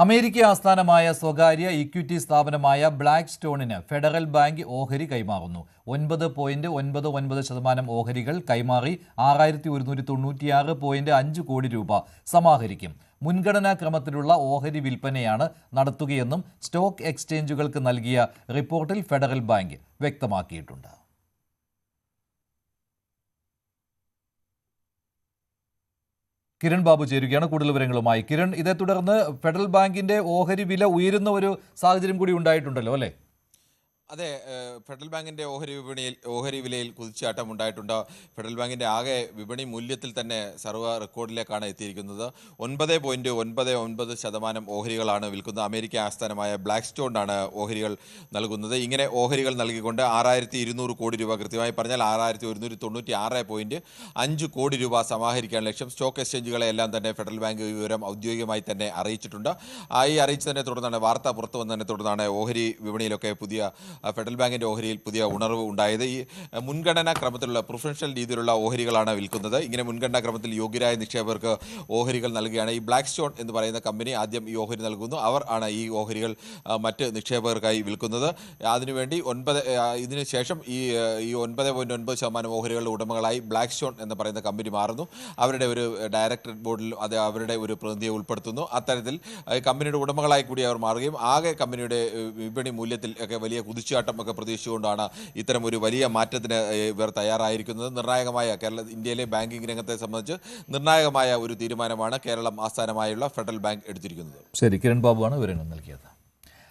America ആസ്ഥാനമായ സ്വകാര്യ equity സ്ഥാപനമായ ബ്ലാക്ക് സ്റ്റോണിന് ഫെഡറൽ ബാങ്ക് ഓഹരി കൈമാറുന്നു. ഒൻപത് പോയിന്റ് ഒൻപത് ഒൻപത് ശതമാനം ഓഹരികൾ കൈമാറി ആറായിരത്തി ഒരുന്നൂറ്റി തൊണ്ണൂറ്റിയാറ് പോയിന്റ് അഞ്ച് കോടി രൂപ സമാഹരിക്കും. മുൻഗണനാ ക്രമത്തിലുള്ള ഓഹരി വിൽപ്പനയാണ് നടത്തുകയെന്നും സ്റ്റോക്ക് എക്സ്ചേഞ്ചുകൾക്ക് നൽകിയ റിപ്പോർട്ടിൽ ഫെഡറൽ ബാങ്ക് വ്യക്തമാക്കിയിട്ടുണ്ട്. കിരൺ ബാബു ചേരുകയാണ് കൂടുതൽ വിവരങ്ങളുമായി. കിരൺ ഇതേ തുടർന്ന് ഫെഡറൽ ബാങ്കിന്റെ ഓഹരി വില ഉയരുന്ന ഒരു സാഹചര്യം കൂടി ഉണ്ടായിട്ടുണ്ടല്ലോ അല്ലേ? അതെ ഫെഡറൽ ബാങ്കിന്റെ ഓഹരി വിപണിയിൽ ഓഹരി വിലയിൽ കുതിച്ചാട്ടം ഉണ്ടായിട്ടുണ്ട്? ഫെഡറൽ ബാങ്കിന്റെ ആകെ വിപണി മൂല്യത്തിൽ തന്നെ സർവ റെക്കോർഡിലേക്കാണ് എത്തിയിരിക്കുന്നത്. ഒൻപത് പോയിന്റ് ഒൻപത് ഒൻപത് ശതമാനം ഓഹരികളാണ് വിൽക്കുന്നത്. അമേരിക്ക ആസ്ഥാനമായ ബ്ലാക്ക് സ്റ്റോണാണ് ഓഹരികൾ നൽകുന്നത്. ഇങ്ങനെ ഓഹരികൾ നൽകിക്കൊണ്ട് ആറായിരത്തി ഇരുന്നൂറ് കോടി രൂപ കൃത്യമായി പറഞ്ഞാൽ ആറായിരത്തി ഒരുന്നൂറ്റി തൊണ്ണൂറ്റി ആറ് പോയിന്റ് അഞ്ച് കോടി രൂപ സമാഹരിക്കാൻ ലക്ഷ്യം. സ്റ്റോക്ക് എക്സ്ചേഞ്ചുകളെ എല്ലാം തന്നെ ഫെഡറൽ ബാങ്ക് വിവരം ഔദ്യോഗികമായി തന്നെ അറിയിച്ചിട്ടുണ്ട്. ഈ അറിയിച്ചതിനെ തുടർന്നാണ് വാർത്ത പുറത്തു വന്നതിനെ തുടർന്നാണ് ഓഹരി വിപണിയിലൊക്കെ പുതിയ ഫെഡറൽ ബാങ്കിന്റെ ഓഹരിയിൽ പുതിയ ഉണർവ് ഉണ്ടായത്. ഈ മുൻഗണനാ ക്രമത്തിലുള്ള പ്രൊഫഷണൽ രീതിയിലുള്ള ഓഹരികളാണ് വിൽക്കുന്നത്. ഇങ്ങനെ മുൻഗണനാ ക്രമത്തിൽ യോഗ്യരായ നിക്ഷേപകർക്ക് ഓഹരികൾ നൽകുകയാണ്. ഈ ബ്ലാക്ക് സ്റ്റോൺ എന്ന് പറയുന്ന കമ്പനി ആദ്യം ഈ ഓഹരി നൽകുന്നു. അവർ ആണ് ഈ ഓഹരികൾ മറ്റ് നിക്ഷേപകർക്കായി വിൽക്കുന്നത്. അതിനുവേണ്ടി ഒൻപത് ഇതിന് ശേഷം ഈ ഈ ഒൻപത് പോയിന്റ് ഒൻപത് ശതമാനം ഓഹരികളുടെ ഉടമകളായി ബ്ലാക്ക് സ്റ്റോൺ എന്ന് പറയുന്ന കമ്പനി മാറുന്നു. അവരുടെ ഒരു ഡയറക്ടർ ബോർഡിൽ അത് അവരുടെ ഒരു പ്രതിനിധിയെ ഉൾപ്പെടുത്തുന്നു. അത്തരത്തിൽ കമ്പനിയുടെ ഉടമകളായി കൂടി അവർ മാറുകയും ആകെ കമ്പനിയുടെ വിപണി മൂല്യത്തിൽ ഒക്കെ വലിയ കുതിച്ചുചാട്ടം ഒക്കെ പ്രതീക്ഷിച്ചുകൊണ്ടാണ് ഇത്തരം ഒരു വലിയ മാറ്റത്തിന് ഇവർ തയ്യാറായിരിക്കുന്നത്. നിർണായകമായ കേരള ഇന്ത്യയിലെ ബാങ്കിംഗ് രംഗത്തെ സംബന്ധിച്ച് നിർണായകമായ ഒരു തീരുമാനമാണ് കേരളം ആസ്ഥാനമായുള്ള ഫെഡറൽ ബാങ്ക് എടുത്തിരിക്കുന്നത്. ശരി കിരൺ ബാബു ആണ് വിവരങ്ങൾ നൽകിയത്.